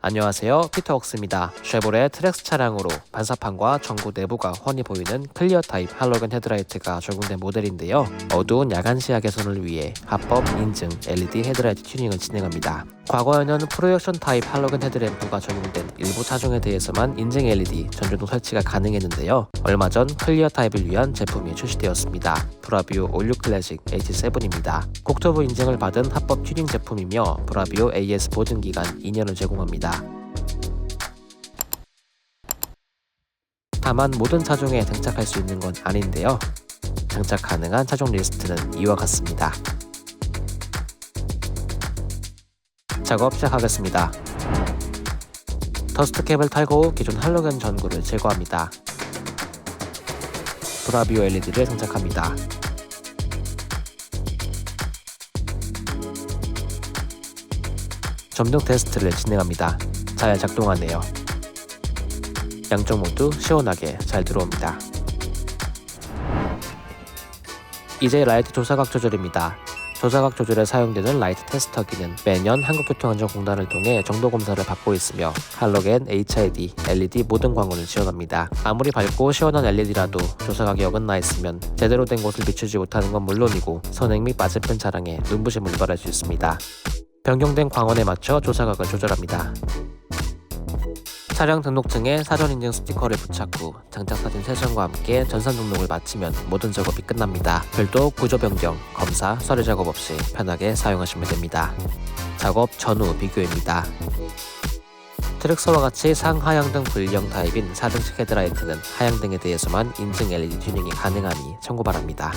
안녕하세요. 피터 웍스입니다. 쉐보레 트렉스 차량으로 반사판과 전구 내부가 훤히 보이는 클리어 타입 할로겐 헤드라이트가 적용된 모델인데요. 어두운 야간 시야 개선을 위해 합법 인증 LED 헤드라이트 튜닝을 진행합니다 과거에는 프로젝션 타입 할로겐 헤드램프가 적용된 일부 차종에 대해서만 인증 LED 전조등 설치가 가능했는데요 얼마 전 클리어 타입을 위한 제품이 출시되었습니다 브라비오 올류 클래식 H7입니다 국토부 인증을 받은 합법 튜닝 제품이며 브라비오 AS 보증 기간 2년을 제공합니다 다만 모든 차종에 장착할 수 있는 건 아닌데요. 장착 가능한 차종 리스트는 이와 같습니다. 작업 시작하겠습니다. 더스트 캡을 탈거 후 기존 할로겐 전구를 제거합니다. 브라비오 LED를 장착합니다. 점등 테스트를 진행합니다. 잘 작동하네요. 양쪽 모두 시원하게 잘 들어옵니다. 이제 라이트 조사각 조절입니다. 조사각 조절에 사용되는 라이트 테스터기는 매년 한국교통안전공단을 통해 정도 검사를 받고 있으며 할로겐, HID, LED 모든 광원을 지원합니다. 아무리 밝고 시원한 LED라도 조사각이 어긋나 있으면 제대로 된 곳을 비추지 못하는 건 물론이고 선행 및 맞은편 차량에 눈부심을 유발할 수 있습니다. 변경된 광원에 맞춰 조사각을 조절합니다. 차량 등록증에 사전 인증 스티커를 부착 후 장착 사진 세션과 함께 전산 등록을 마치면 모든 작업이 끝납니다. 별도 구조 변경, 검사, 서류 작업 없이 편하게 사용하시면 됩니다. 작업 전후 비교입니다. 트랙서와 같이 상하향 등 불령 타입인 4등식 헤드라이트는 하향 등에 대해서만 인증 LED 튜닝이 가능하니 참고 바랍니다.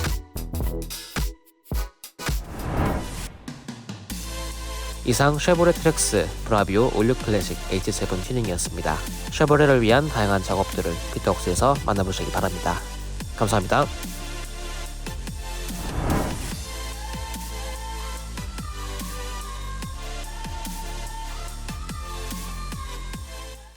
이상 쉐보레 트랙스 브라비오 올류 클래식 H7 튜닝이었습니다. 쉐보레를 위한 다양한 작업들을 피터웍스에서 만나보시기 바랍니다. 감사합니다.